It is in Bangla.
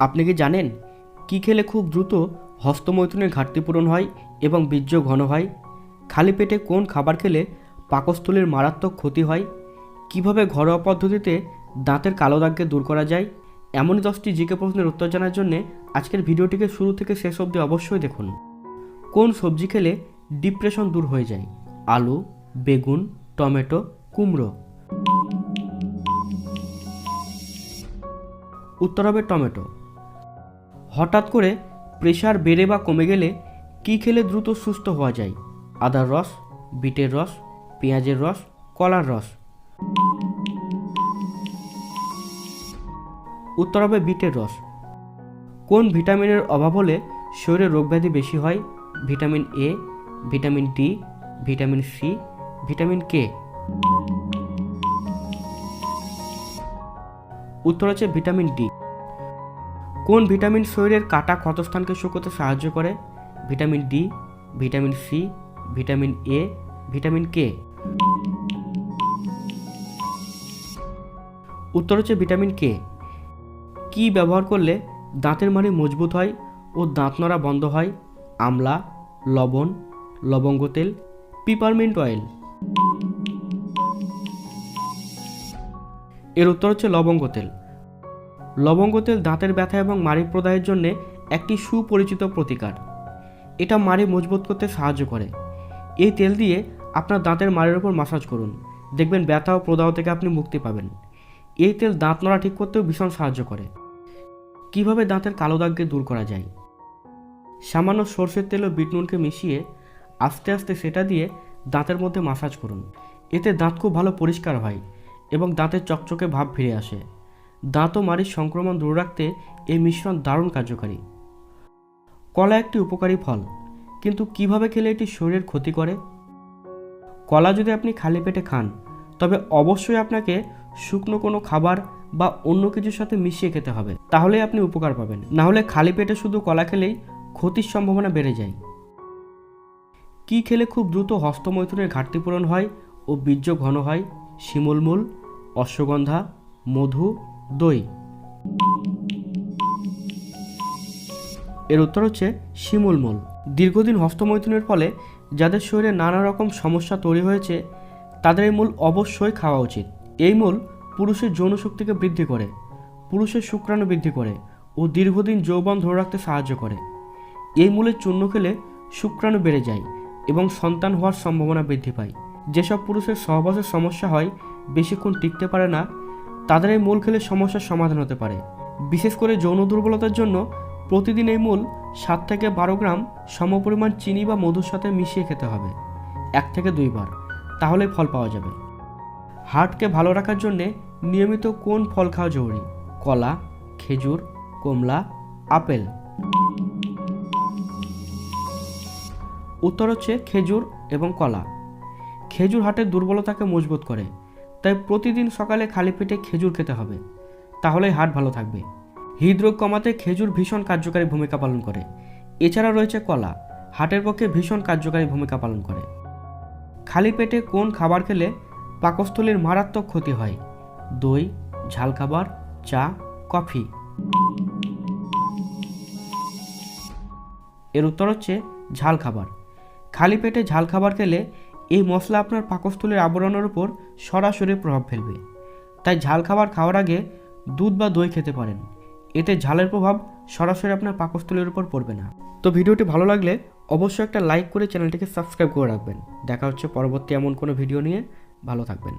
আপনি কি জানেন কি খেলে খুব দ্রুত হস্তমৈথুনের ঘাটতি পূরণ হয় এবং বীর্য ঘন হয়? খালি পেটে কোন খাবার খেলে পাকস্থলীর মারাত্মক ক্ষতি হয়? কীভাবে ঘরোয়া পদ্ধতিতে দাঁতের কালো দাগকে দূর করা যায়? এমনই দশটি জিকে প্রশ্নের উত্তর জানার জন্য আজকের ভিডিওটিকে শুরু থেকে শেষ অবধি অবশ্যই দেখুন। কোন সবজি খেলে ডিপ্রেশন দূর হয়ে যায়? আলু, বেগুন, টমেটো, কুমড়ো। উত্তর হবে টমেটো। হঠাৎ করে প্রেশার বেড়ে বা কমে গেলে কি খেলে দ্রুত সুস্থ হওয়া যায়? আদার রস, বিটের রস, পেঁয়াজের রস, কলার রস। উত্তর হবে বিটের রস। কোন ভিটামিনের অভাব হলে শরীরে রোগব্যাধি বেশি হয়? Vitamin A vitamin D vitamin C vitamin K উত্তর আছে ভিটামিন ডি কোন ভিটামিন শরীরের কাটা ক্ষতস্থানকে শুকোতে সাহায্য করে? Vitamin D, vitamin C, vitamin A, vitamin K? উত্তর হচ্ছে ভিটামিন কে। কি ব্যবহার করলে দাঁতের মাড়ি মজবুত হয় ও দাঁত নড়া বন্ধ হয়? আমলা, লবণ, লবঙ্গ তেল, পিপারমিন্ট অয়েল। এর উত্তর হচ্ছে লবঙ্গ তেল। লবঙ্গ তেল দাঁতের ব্যথা এবং মাড়ি প্রদাহের জন্য একটি সুপরিচিত প্রতিকার। এটা মাড়ি মজবুত করতে সাহায্য করে। এই তেল দিয়ে আপনার দাঁতের মাড়ির ওপর মাসাজ করুন। দেখবেন ব্যথা ও প্রদাহ থেকে আপনি মুক্তি পাবেন। এই তেল দাঁত নড়া ঠিক করতেও ভীষণ সাহায্য করে। কীভাবে দাঁতের কালো দাগকে দূর করা যায়? সামান্য সর্ষের তেল ও বিট নুনকে মিশিয়ে আস্তে আস্তে সেটা দিয়ে দাঁতের মধ্যে মাসাজ করুন। এতে দাঁত খুব ভালো পরিষ্কার হয় এবং দাঁতের চকচকে ভাব ফিরে আসে। দাঁত ও মাড়ির সংক্রমণ দূর রাখতে এই মিশ্রণ দারুণ কার্যকারী। কলা একটি উপকারী ফল, কিন্তু কীভাবে খেলে এটি শরীরের ক্ষতি করে? কলা যদি আপনি খালি পেটে খান, তবে অবশ্যই আপনাকে শুকনো কোনো খাবার বা অন্য কিছুর সাথে মিশিয়ে খেতে হবে। তাহলেই আপনি উপকার পাবেন। না হলে খালি পেটে শুধু কলা খেলেই ক্ষতির সম্ভাবনা বেড়ে যায়। কি খেলে খুব দ্রুত হস্তমৈথুনের ঘাটতি পূরণ হয় ও বীর্য ঘন হয়? শিমুলমূল, অশ্বগন্ধা, মধু দই। এর উত্তর হচ্ছে শিমুলমূল দীর্ঘদিন হস্তমৈথুনের ফলে যাদের শরীরে নানা রকম সমস্যা তৈরি হয়েছে, তাদের এই মূল অবশ্যই খাওয়া উচিত। এই মূল পুরুষের যৌন শক্তিকে বৃদ্ধি করে, পুরুষের শুক্রাণু বৃদ্ধি করে ও দীর্ঘদিন যৌবন ধরে রাখতে সাহায্য করে। এই মূলের চূর্ণ খেলে শুক্রাণু বেড়ে যায় এবং সন্তান হওয়ার সম্ভাবনা বৃদ্ধি পায়। যেসব পুরুষের সহবাসের সমস্যা হয়, বেশিক্ষণ টিকতে পারে না তাদের এই মূল খেলে সমস্যার সমাধান হতে পারে। বিশেষ করে যৌন দুর্বলতার জন্য প্রতিদিন এই মূল সাত থেকে বারো গ্রাম সমপরিমাণ চিনি বা মধুর সাথে মিশিয়ে খেতে হবে, এক থেকে দুইবার তাহলে ফল পাওয়া যাবে। হার্টকে ভালো রাখার জন্যে নিয়মিত কোন ফল খাওয়া জরুরি? কলা, খেজুর, কমলা, আপেল। উত্তর হচ্ছে খেজুর এবং কলা। খেজুর হাটের দুর্বলতাকে মজবুত করে। তাই প্রতিদিন সকালে খালি পেটে খেজুর খেতে হবে। তাহলেই হার্ট ভালো থাকবে। হৃদরোগ কমাতে খেজুর ভীষণ কার্যকারী ভূমিকা পালন করে। এছাড়া রয়েছে কলা। হার্টের পক্ষে ভীষণ কার্যকারী ভূমিকা পালন করে। খালি পেটে কোন খাবার খেলে পাকস্থলীর মারাত্মক ক্ষতি হয়? দই, ঝাল খাবার, চা, কফি। এর উত্তর হচ্ছে ঝাল খাবার। খালি পেটে ঝাল খাবার খেলে এই মশলা আপনার পাকস্থলের আবরণের ওপর সরাসরি প্রভাব ফেলবে। তাই ঝাল খাবার খাওয়ার আগে দুধ বা দই খেতে পারেন। এতে ঝালের প্রভাব সরাসরি আপনার পাকস্থলের উপর পড়বে না। তো ভিডিওটি ভালো লাগলে অবশ্যই একটা লাইক করে চ্যানেলটিকে সাবস্ক্রাইব করে রাখবেন। দেখা হচ্ছে পরবর্তী এমন কোনো ভিডিও নিয়ে। ভালো থাকবেন।